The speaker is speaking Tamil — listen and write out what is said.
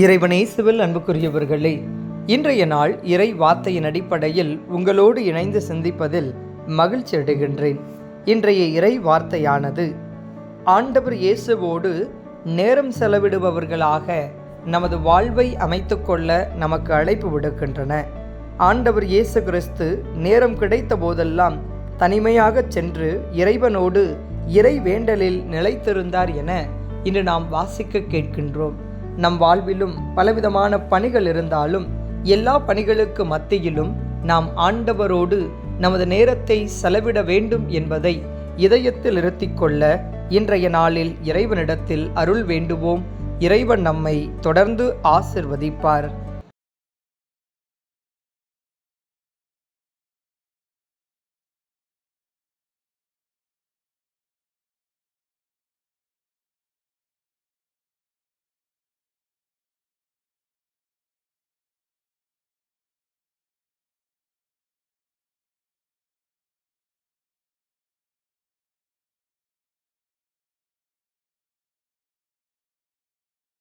இறைவனேசுவில் அன்புக்குரியவர்களே இன்றைய நாள் இறை வார்த்தையின் அடிப்படையில் உங்களோடு இணைந்து சிந்திப்பதில் மகிழ்ச்சி அடைகின்றேன். இன்றைய இறை வார்த்தையானது ஆண்டவர் இயேசுவோடு நேரம் செலவிடுபவர்களாக நமது வாழ்வை அமைத்துக்கொள்ள நமக்கு அழைப்பு விடுக்கின்றன. ஆண்டவர் இயேசு கிறிஸ்து நேரம் கிடைத்த போதெல்லாம் தனிமையாகச் சென்று இறைவனோடு இறை வேண்டலில் நிலைத்திருந்தார் என இன்று நாம் வாசிக்க கேட்கின்றோம். நம் வாழ்விலும் பலவிதமான பணிகள் இருந்தாலும் எல்லா பணிகளுக்கு மத்தியிலும் நாம் ஆண்டவரோடு நமது நேரத்தை செலவிட வேண்டும் என்பதை இதயத்தில் இருத்திக்கொள்ள இன்றைய நாளில் இறைவனிடத்தில் அருள் வேண்டுவோம். இறைவன் நம்மை தொடர்ந்து ஆசிர்வதிப்பார்.